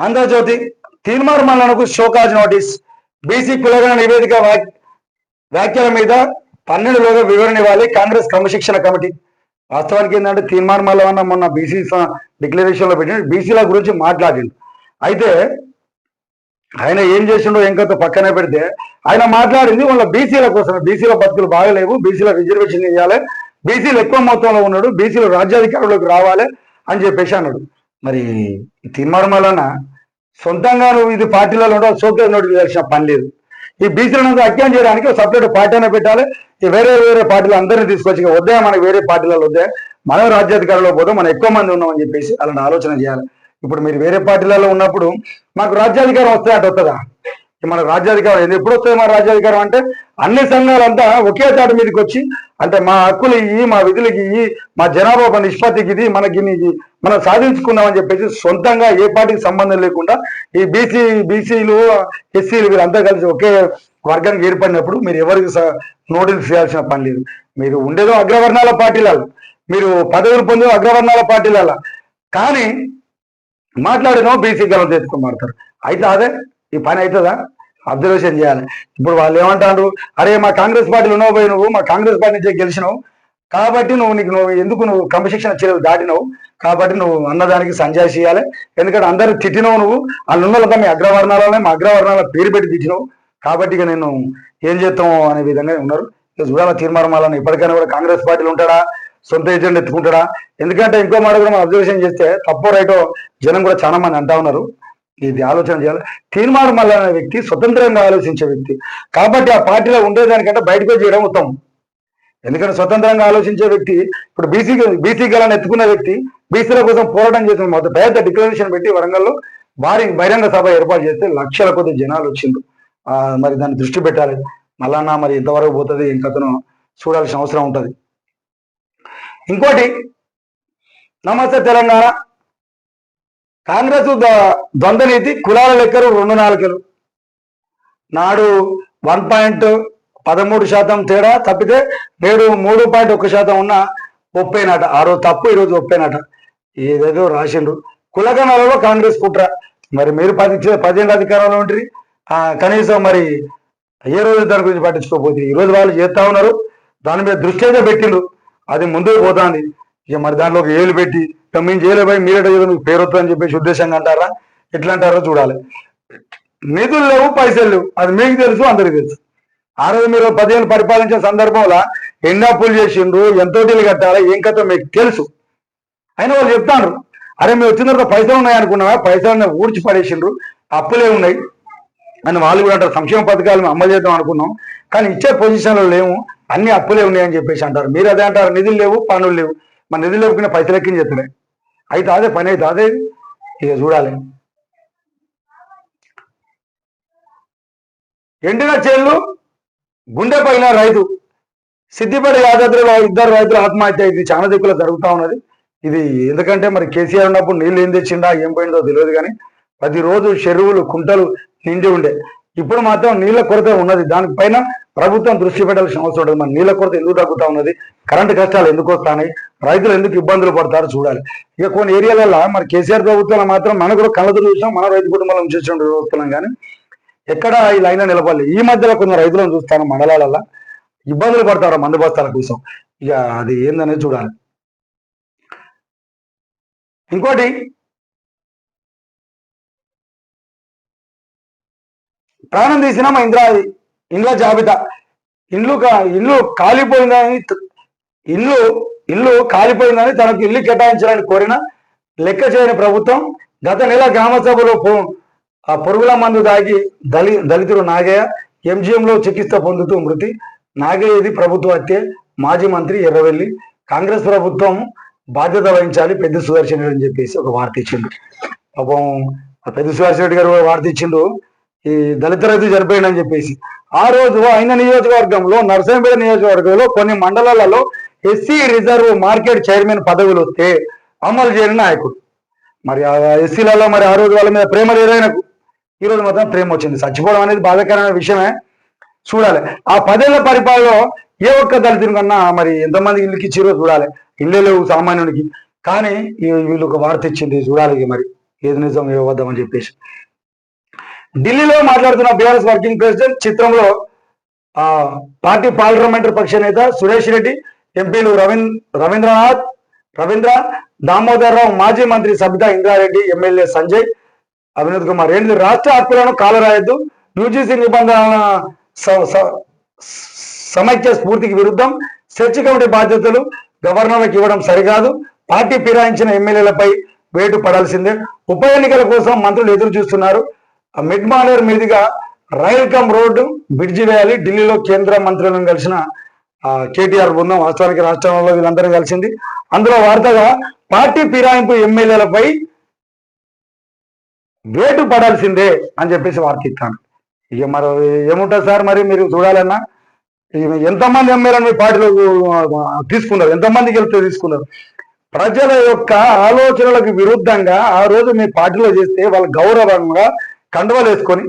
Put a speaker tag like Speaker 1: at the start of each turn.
Speaker 1: ఆంధ్రజ్యోతి తీర్మార్ మల్లనకు show cause notice. BC కులగణ నివేదిక వ్యాక్- వ్యాఖ్యల మీద పన్నెండులోగా వివరణ ఇవ్వాలి కాంగ్రెస్ క్రమశిక్షణ కమిటీ. వాస్తవానికి ఏంటంటే తీర్మార్ మల్లవన్న మొన్న బీసీ డిక్లరేషన్లో పెట్టి బీసీల గురించి మాట్లాడిండు. అయితే ఆయన ఏం చేసిండో ఇంకొక పక్కనే పెడితే ఆయన మాట్లాడింది వాళ్ళ బీసీల కోసమే. బీసీల బతుకులు బాగలేవు బీసీల రిజర్వేషన్ ఇవ్వాలి బీసీలు ఎక్కువ మొత్తంలో ఉన్నాడు బీసీలు రాజ్యాధికారంలోకి రావాలి అని చెప్పేసి అన్నాడు. మరి తీర్మానం వలన సొంతంగా నువ్వు ఇది పార్టీలలో ఉండవు సోకేజ్ నోటి చేయాల్సిన పని లేదు. ఈ బీసీలను అత్యాన్ని చేయడానికి సపరేట్ పార్టీ అయినా పెట్టాలి. ఈ వేరే వేరే పార్టీలు అందరినీ తీసుకొచ్చి వద్దా మనకి వేరే పార్టీలలో వద్దా మనం రాజ్యాధికారంలో పోదాం మనం ఎక్కువ మంది ఉన్నామని చెప్పేసి అలాంటి ఆలోచన చేయాలి. ఇప్పుడు మీరు వేరే పార్టీలలో ఉన్నప్పుడు మాకు రాజ్యాధికారం వస్తే అటు వస్తుందా? మన రాజ్యాధికారం ఇది ఎప్పుడు వస్తుంది మన రాజ్యాధికారం అంటే అన్ని సంఘాలంతా ఒకే తాటి మీదకి వచ్చి అంటే మా హక్కులు ఇవి మా విధులకి ఇవి మా జనాభా ఒక నిష్పత్తికి ఇది మనకి మనం సాధించుకున్నామని చెప్పేసి సొంతంగా ఏ పార్టీకి సంబంధం లేకుండా ఈ బీసీ బీసీలు ఎస్సీలు వీళ్ళంతా కలిసి ఒకే వర్గానికి ఏర్పడినప్పుడు మీరు ఎవరికి స- నోటీస్ చేయాల్సిన పని లేదు. మీరు ఉండేదో అగ్రవర్ణాల పార్టీలలో. మీరు పదవులు పొందే అగ్రవర్ణాల పార్టీలలో. కానీ మాట్లాడినో బీసీ గలం తెచ్చుకొని అయితే అదే ఈ పని అవుతుందా అబ్జర్వేషన్ చేయాలి. ఇప్పుడు వాళ్ళు ఏమంటారు? అరే మా కాంగ్రెస్ పార్టీలో ఉన్నావు పోయి నువ్వు మా కాంగ్రెస్ పార్టీ నుంచి గెలిచినావు. కాబట్టి నువ్వు నీకు నువ్వు ఎందుకు నువ్వు క్రమశిక్షణ చర్యలు దాటినావు? కాబట్టి నువ్వు అన్నదానికి సంజాయి చేయాలి. ఎందుకంటే అందరు తిట్టినావు నువ్వు. వాళ్ళు ఉన్నదంతా మీ అగ్రవర్ణాలనే మా అగ్రవర్ణాల పేరు పెట్టి తిట్టినావు. కాబట్టి ఇక నేను ఏం చేస్తాము అనే విధంగా ఉన్నారు. ఇక చూడాల తీర్మానం ఇప్పటికైనా కూడా కాంగ్రెస్ పార్టీలు ఉంటాడా? సొంత ఎజెండా ఎత్తుకుంటాడా? ఎందుకంటే ఇంకో మాట కూడా మనం అబ్జర్వేషన్ చేస్తే తప్పో రైటో జనం కూడా చాలా మంది అంటా ఉన్నారు. ఇది ఆలోచన చేయాలి. తీర్మానం మల్ల అనే వ్యక్తి స్వతంత్రంగా ఆలోచించే వ్యక్తి. కాబట్టి ఆ పార్టీలో ఉండేదానికంటే బయటకు చేయడం ఉత్తమం. ఎందుకంటే స్వతంత్రంగా ఆలోచించే వ్యక్తి ఇప్పుడు బీసీ బీసీ గలను ఎత్తుకున్న వ్యక్తి బీసీల కోసం పోరాటం చేసిన మొదటి పెద్ద డిక్లరేషన్ పెట్టి వరంగల్లో భారీ బహిరంగ సభ ఏర్పాటు చేస్తే లక్షల కొద్ది జనాలు వచ్చిండ్రు. మరి దాన్ని దృష్టి పెట్టాలి. మళ్ళా మరి ఎంతవరకు పోతుంది ఇంకతను చూడాల్సిన అవసరం ఉంటుంది. ఇంకోటి నమస్తే తెలంగాణ. కాంగ్రెస్ ద్వంద్వ నీతి కులాల లెక్కలు రెండు నాలుకలు. నాడు వన్ పాయింట్ పదమూడు శాతం తేడా తప్పితే నేడు మూడు పాయింట్ ఒక్క శాతం ఉన్న ఒప్పేనట. ఆ రోజు తప్పు ఈరోజు ఒప్పేనట. ఏదేదో రాసిండ్రు. కులగణాలలో కాంగ్రెస్ కుట్ర. మరి మీరు పది పదిహేను అధికారంలో ఉంటుంది కనీసం మరి ఏ రోజు దాని గురించి పట్టించుకోకపోతే. ఈ రోజు వాళ్ళు చేస్తా ఉన్నారు. దాని మీద దృష్టి అయితే పెట్టిండ్రు. అది ముందుకు పోతుంది. ఇక మరి దాంట్లో ఒక ఏలు పెట్టి ఇక మేము చేయలేకపోయి మీరే మీకు పేరు వస్తుందని చెప్పేసి ఉద్దేశంగా అంటారా? ఎట్లా అంటారో చూడాలి. నిధులు లేవు పైసలు లేవు. అది మీకు తెలుసు అందరికి తెలుసు. ఆ రోజు మీరు పదిహేను పరిపాలించిన సందర్భంలో ఎన్ని అప్పులు చేసిండ్రు ఎంతోటీలు కట్టాలి ఏం కథ మీకు తెలుసు. అయినా వాళ్ళు చెప్తాను అరే మేము వచ్చిన తర్వాత పైసలు ఉన్నాయి అనుకున్నావా? పైసలు ఊడ్చి పడేసిండ్రు అప్పులే ఉన్నాయి. అని వాళ్ళు కూడా అంటారు సంక్షేమ పథకాలు మేము అమలు చేద్దాం అనుకున్నాం. కానీ ఇచ్చే పొజిషన్లో లేవు అన్ని అప్పులే ఉన్నాయని చెప్పేసి అంటారు. మీరు అదే అంటారు నిధులు లేవు పనులు లేవు. మన నిధులు లేకుండా పైసలు లెక్కించేస్తున్నాయి అయితే అదే పని అయితే అదే ఇక చూడాలి. ఎండిన చేళ్ళు గుండె పైన రైతు సిద్దిపేట యాదాద్రిలో ఇద్దరు రైతులు ఆత్మహత్య ఇది చాలా దిక్కులో జరుగుతూ ఉన్నది. ఇది ఎందుకంటే మరి కేసీఆర్ ఉన్నప్పుడు నీళ్ళు ఏం తెచ్చిండా ఏం పోయిందో తెలియదు కానీ ప్రతిరోజు చెరువులు కుంటలు నిండి ఉండే. ఇప్పుడు మాత్రం నీళ్ళ కొరత ఉన్నది. దానిపైన ప్రభుత్వం దృష్టి పెట్టాల్సిన అవసరం ఉంటుంది మన నీళ్ళ కొరత ఎందుకు తగ్గుతా ఉన్నది? కరెంటు కష్టాలు ఎందుకు వస్తున్నాయి? రైతులు ఎందుకు ఇబ్బందులు పడతారో చూడాలి. ఇక కొన్ని ఏరియాలలో మరి కేసీఆర్ ప్రభుత్వంలో మాత్రం మనకు కూడా కళ్ళతో చూసాం మన రైతు కుటుంబాలను నుంచి చూస్తున్నాం కానీ ఎక్కడ ఈ లైన్ నిలబడాలి. ఈ మధ్యలో కొన్ని రైతులను చూస్తాను మండలాలలో ఇబ్బందులు పడతారు మందు బస్తాల కోసం. ఇక అది ఏందనేది చూడాలి. ఇంకోటి ప్రాణం తీసినా మా ఇంద్రా ఇండ్ల జాబితా. ఇండ్లు ఇల్లు కాలిపోయిందని ఇల్లు ఇల్లు కాలిపోయిందని తనకు ఇల్లు కేటాయించాలని కోరిన లెక్క చేయని ప్రభుత్వం గత నెల గ్రామ సభలో ఆ పొరుగుల మందు దాగి దళి దళితుడు నాగయ్య ఎంజీఎంలో చికిత్స పొందుతూ మృతి. నాగయ్యది ప్రభుత్వ హత్య. మాజీ మంత్రి ఎర్రవెల్లి. కాంగ్రెస్ ప్రభుత్వం బాధ్యత వహించాలి పెద్ద సుదర్శన్ రెడ్డి అని చెప్పేసి ఒక వార్త ఇచ్చిండు. పాపం ఆ పెద్ద సుదర్శన్ రెడ్డి గారు వార్త ఇచ్చిండు. ఈ దళిత రైతు చనిపోయిందని చెప్పేసి. ఆ రోజు ఆయన నియోజకవర్గంలో నరసింహపేట నియోజకవర్గంలో కొన్ని మండలాలలో ఎస్సీ రిజర్వ్ మార్కెట్ చైర్మన్ పదవులు వస్తే అమలు చేయని నాయకుడు. మరి ఎస్సీలలో మరి ఆ రోజు వాళ్ళ మీద ప్రేమ లేదు ఆయనకు. ఈ రోజు మాత్రం ప్రేమ వచ్చింది. చచ్చిపోవడం అనేది బాధాకరమైన విషయమే. చూడాలి. ఆ పదేళ్ళ పరిపాలనలో ఏ ఒక్క దళితుని కన్నా మరి ఎంతమంది ఇల్లుకి ఇచ్చిరో చూడాలి. ఇల్లే లేవు సామాన్యునికి. కానీ వీళ్ళు ఒక వార్త ఇచ్చింది చూడాలి మరి. ఏది నిజం ఇవ్వద్దామని చెప్పేసి. ఢిల్లీలో మాట్లాడుతున్న బీఆర్ఎస్ వర్కింగ్ ప్రెసిడెంట్ చిత్రంలో ఆ పార్టీ పార్లమెంటరీ పక్ష నేత సురేష్ రెడ్డి ఎంపీలు రవీంద్ర రవీంద్రనాథ్ రవీంద్ర దామోదర్ రావు మాజీ మంత్రి సబితా ఇంద్రారెడ్డి ఎమ్మెల్యే సంజయ్ అవినోద్ కుమార్. ఏంటి రాష్ట్ర హక్కులను కాలరాయద్దు. యూజీసీ నిబంధనల స- సమైక్య స్ఫూర్తికి విరుద్ధం. సెర్చ్ కమిటీ బాధ్యతలు గవర్నర్లకు ఇవ్వడం సరికాదు. పార్టీ ఫిరాయించిన ఎమ్మెల్యేలపై వేటు పడాల్సిందే. ఉప ఎన్నికల కోసం మంత్రులు ఎదురు చూస్తున్నారు మిడ్ మానేర్ మీదుగా రైల్ కమ్ రోడ్డు బ్రిడ్జి వేయాలి. ఢిల్లీలో కేంద్ర మంత్రులను కలిసిన కేటీఆర్ బృందం వాస్తవానికి రాష్ట్రంలో వీళ్ళందరూ కలిసింది. అందులో వార్తగా పార్టీ ఫిరాయింపు ఎమ్మెల్యేలపై వేటు పడాల్సిందే అని చెప్పేసి వార్త ఇస్తాను ఇక మరి ఏముంటుంది సార్ మరి మీరు చూడాలన్నా? ఇక ఎంతమంది ఎమ్మెల్యేలను మీ పార్టీలో తీసుకున్నారు? ఎంతమందికి వెళ్తే తీసుకున్నారు? ప్రజల యొక్క ఆలోచనలకు విరుద్ధంగా ఆ రోజు మీ పార్టీలో చేస్తే వాళ్ళు గౌరవంగా కండవాలు వేసుకొని